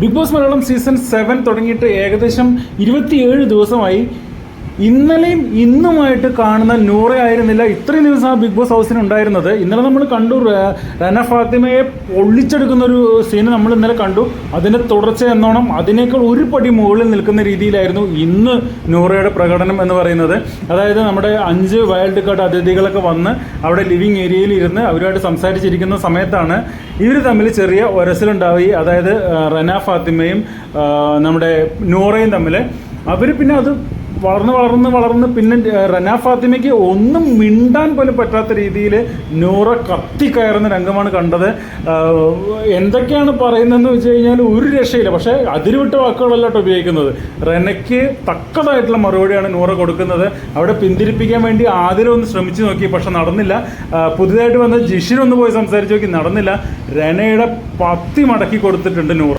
Big Boss Malayalam season seven തുടങ്ങിയിട്ട് ഏകദേശം ഇരുപത്തിയേഴ് ദിവസമായി ഇന്നലെയും ഇന്നുമായിട്ട് കാണുന്ന നൂറ ആയിരുന്നില്ല. ഇത്രയും ദിവസം ആ ബിഗ് ബോസ് ഹൗസിന് ഉണ്ടായിരുന്നത്. ഇന്നലെ നമ്മൾ കണ്ടു റന ഫാത്തിമയെ പൊള്ളിച്ചെടുക്കുന്ന ഒരു സീന് നമ്മൾ ഇന്നലെ കണ്ടു. അതിന്റെ തുടർച്ച എന്നോണം അതിനേക്കാൾ ഒരു പടി മുകളിൽ നിൽക്കുന്ന രീതിയിലായിരുന്നു ഇന്ന് നൂറയുടെ പ്രകടനം എന്ന് പറയുന്നത്. അതായത് നമ്മുടെ അഞ്ച് വൈൽഡ് കാർഡ് അതിഥികളൊക്കെ വന്ന് അവിടെ ലിവിങ് ഏരിയയിൽ ഇരുന്ന് അവരുമായിട്ട് സംസാരിച്ചിരിക്കുന്ന സമയത്താണ് ഇവർ തമ്മിൽ ചെറിയ ഒരസലുണ്ടായി. അതായത് റന ഫാത്തിമയും നമ്മുടെ നൂറയും തമ്മിൽ അവർ പിന്നെ അത് വളർന്ന് വളർന്ന് വളർന്ന് പിന്നെ റന ഫാത്തിമയ്ക്ക് ഒന്നും മിണ്ടാൻ പോലും പറ്റാത്ത രീതിയിൽ നൂറ കത്തിക്കയറുന്ന രംഗമാണ് കണ്ടത്. എന്തൊക്കെയാണ് പറയുന്നതെന്ന് വെച്ച് കഴിഞ്ഞാൽ ഒരു രക്ഷയില്ല. പക്ഷേ അതിരുവിട്ട വാക്കുകളല്ല കേട്ടോ ഉപയോഗിക്കുന്നത്. റനയ്ക്ക് തക്കതായിട്ടുള്ള മറുപടിയാണ് നൂറ കൊടുക്കുന്നത്. അവിടെ പിന്തിരിപ്പിക്കാൻ വേണ്ടി ആദ്യം ഒന്ന് ശ്രമിച്ചു നോക്കി പക്ഷെ നടന്നില്ല. പുതിയതായിട്ട് വന്ന ജിഷിനൊന്ന് പോയി സംസാരിച്ച് നോക്കി നടന്നില്ല. റനയുടെ പത്തി മടക്കി കൊടുത്തിട്ടുണ്ട് നൂറ.